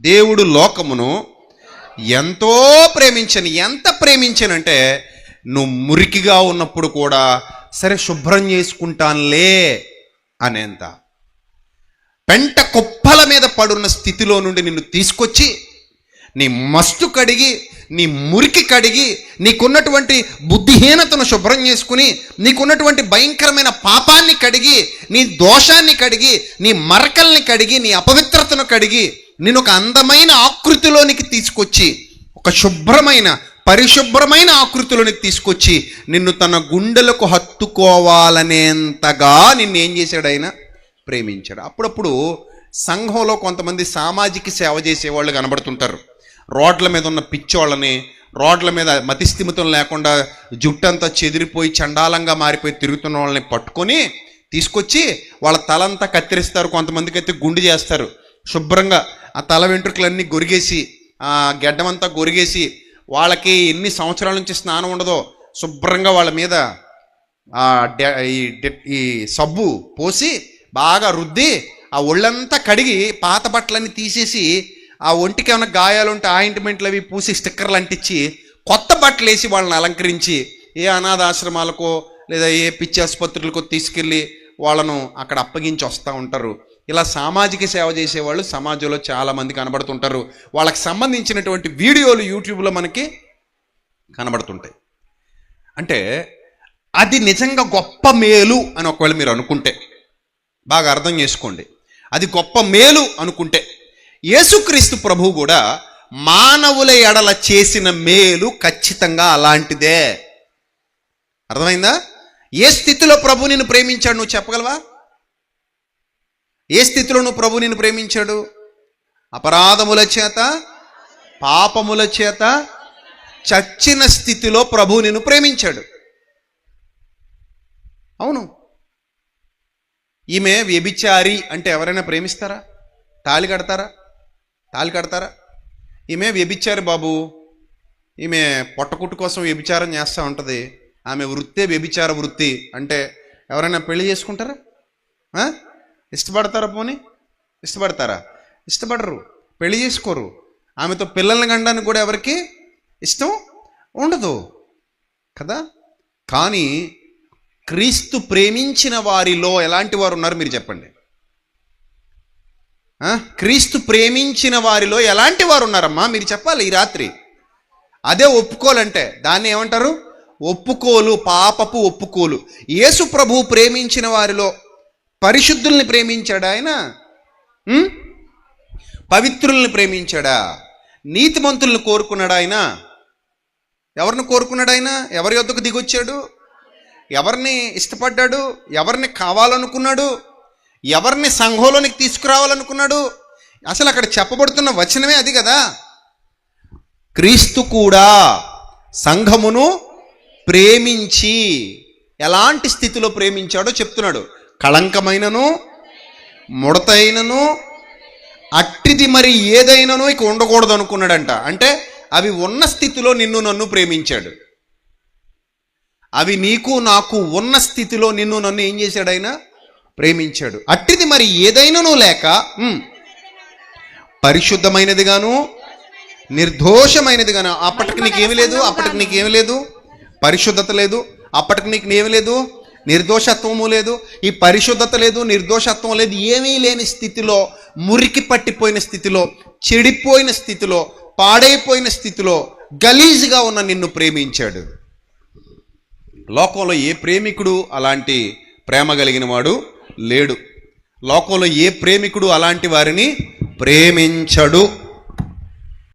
దేవుడు లోకమును ఎంతో ప్రేమించను ఎంత ప్రేమించనంటే నువ్వు మురికిగా ఉన్నప్పుడు కూడా సరే శుభ్రం చేసుకుంటానులే అనేంత. పెంట కుప్పల మీద పడున్న స్థితిలో నుండి నిన్ను తీసుకొచ్చి నీ మస్తు కడిగి నీ మురికి కడిగి నీకున్నటువంటి బుద్ధిహీనతను శుభ్రం చేసుకుని నీకున్నటువంటి భయంకరమైన పాపాన్ని కడిగి నీ దోషాన్ని కడిగి నీ మరకల్ని కడిగి నీ అపవిత్రతను కడిగి నేను ఒక అందమైన ఆకృతిలోనికి తీసుకొచ్చి ఒక శుభ్రమైన పరిశుభ్రమైన ఆకృతిలోనికి తీసుకొచ్చి నిన్ను తన గుండెలకు హత్తుకోవాలనేంతగా నిన్ను ఏం చేశాడు ఆయన? ప్రేమించాడు. అప్పుడప్పుడు సంఘంలో కొంతమంది సామాజిక సేవ చేసేవాళ్ళు కనబడుతుంటారు. రోడ్ల మీద ఉన్న పిచ్చోళ్ళని రోడ్ల మీద మతిస్థిమితం లేకుండా జుట్టంతా చెదిరిపోయి చండాలంగా మారిపోయి తిరుగుతున్న వాళ్ళని పట్టుకొని తీసుకొచ్చి వాళ్ళ తలంతా కత్తిరిస్తారు. కొంతమందికి అయితే గుండు చేస్తారు. శుభ్రంగా ఆ తల వెంట్రుకలన్నీ గొరిగేసి ఆ గెడ్డమంతా గొరిగేసి వాళ్ళకి ఎన్ని సంవత్సరాల నుంచి స్నానం ఉండదో శుభ్రంగా వాళ్ళ మీద ఈ ఈ సబ్బు పోసి బాగా రుద్ది ఆ ఒళ్ళంతా కడిగి పాత బట్టలన్నీ తీసేసి ఆ ఒంటికి ఏమైనా గాయాలు ఉంటే ఆయింట్మెంట్లు అవి పూసి స్టిక్కర్లు అంటించి కొత్త బట్టలు వేసి వాళ్ళని అలంకరించి ఏ అనాథాశ్రమాలకో లేదా ఏ పిచ్చి ఆసుపత్రులకో తీసుకెళ్ళి వాళ్ళను అక్కడ అప్పగించి వస్తూ ఉంటారు. ఇలా సామాజిక సేవ చేసేవాళ్ళు సమాజంలో చాలామంది కనబడుతుంటారు. వాళ్ళకి సంబంధించినటువంటి వీడియోలు యూట్యూబ్లో మనకి కనబడుతుంటాయి. అంటే అది నిజంగా గొప్ప మేలు అని ఒకవేళ మీరు అనుకుంటే బాగా అర్థం చేసుకోండి. అది గొప్ప మేలు అనుకుంటే యేసుక్రీస్తు ప్రభువు కూడా మానవుల ఎడల చేసిన మేలు ఖచ్చితంగా అలాంటిదే. అర్థమైందా? ఏ స్థితిలో ప్రభు నిన్ను ప్రేమించాడు నువ్వు చెప్పగలవా? ఏ స్థితిలో నువ్వు ప్రభు నిన్ను ప్రేమించాడు? అపరాధముల చేత? పాపముల చేత? చచ్చిన స్థితిలో ప్రభు నిన్ను ప్రేమించాడు. అవును. ఈమె వ్యభిచారి అంటే ఎవరైనా ప్రేమిస్తారా? తాళి కడతారా? తాళి కడతారా? ఈమె వ్యభిచారి బాబు. ఈమె పొట్టకుట్టు కోసం వ్యభిచారం చేస్తూ ఉంటుంది. ఆమె వృత్తే వ్యభిచార వృత్తి. అంటే ఎవరైనా పెళ్ళి చేసుకుంటారా? ఇష్టపడతారా పోనీ? ఇష్టపడతారా? ఇష్టపడరు. పెళ్ళి చేసుకోరు. ఆమెతో పిల్లల్ని కండానికి కూడా ఎవరికి ఇష్టం ఉండదు. కదా? కానీ క్రీస్తు ప్రేమించిన వారిలో ఎలాంటి వారు ఉన్నారు మీరు చెప్పండి. క్రీస్తు ప్రేమించిన వారిలో ఎలాంటి వారు ఉన్నారమ్మా మీరు చెప్పాలి ఈ రాత్రి. అదే ఒప్పుకోలంటే దాన్ని ఏమంటారు? ఒప్పుకోలు పాపపు ఒప్పుకోలు. యేసు ప్రభు ప్రేమించిన వారిలో పరిశుద్ధుల్ని ప్రేమించాడా ఆయన? పవిత్రుల్ని ప్రేమించాడా? నీతిమంతుల్ని కోరుకున్నాడా ఆయన? ఎవరిని కోరుకున్నాడు ఆయన? ఎవరి యొద్దకు దిగొచ్చాడు? ఎవరిని ఇష్టపడ్డాడు? ఎవరిని కావాలనుకున్నాడు? ఎవరిని సంఘంలోనికి తీసుకురావాలనుకున్నాడు? అసలు అక్కడ చెప్పబడుతున్న వచనమే అది కదా. క్రీస్తు కూడా సంఘమును ప్రేమించి ఎలాంటి స్థితిలో ప్రేమించాడో చెప్తున్నాడు. కళంకమైనను ముడతైనను అట్టిది మరి ఏదైనానో ఇక ఉండకూడదు అనుకున్నాడంట అంటే అవి ఉన్న స్థితిలో నిన్ను నన్ను ప్రేమించాడు. అవి నీకు నాకు ఉన్న స్థితిలో నిన్ను నన్ను ఏం చేశాడు ఆయన? ప్రేమించాడు. అట్టిది మరి ఏదైనానూ లేక ఉమ్, పరిశుద్ధమైనదిగాను నిర్దోషమైనదిగాను. అప్పటికి నీకేమి లేదు అప్పటికి నీకేమి లేదు పరిశుద్ధత లేదు అప్పటికి నీకు ఏమి లేదు నిర్దోషత్వము లేదు. ఈ పరిశుద్ధత లేదు నిర్దోషత్వం లేదు ఏమీ లేని స్థితిలో మురికి పట్టిపోయిన స్థితిలో చెడిపోయిన స్థితిలో పాడైపోయిన స్థితిలో గలీజ్గా ఉన్న నిన్ను ప్రేమించాడు. లోకంలో ఏ ప్రేమికుడు అలాంటి ప్రేమ కలిగిన వాడు లేడు. లోకంలో ఏ ప్రేమికుడు అలాంటి వారిని ప్రేమించడు.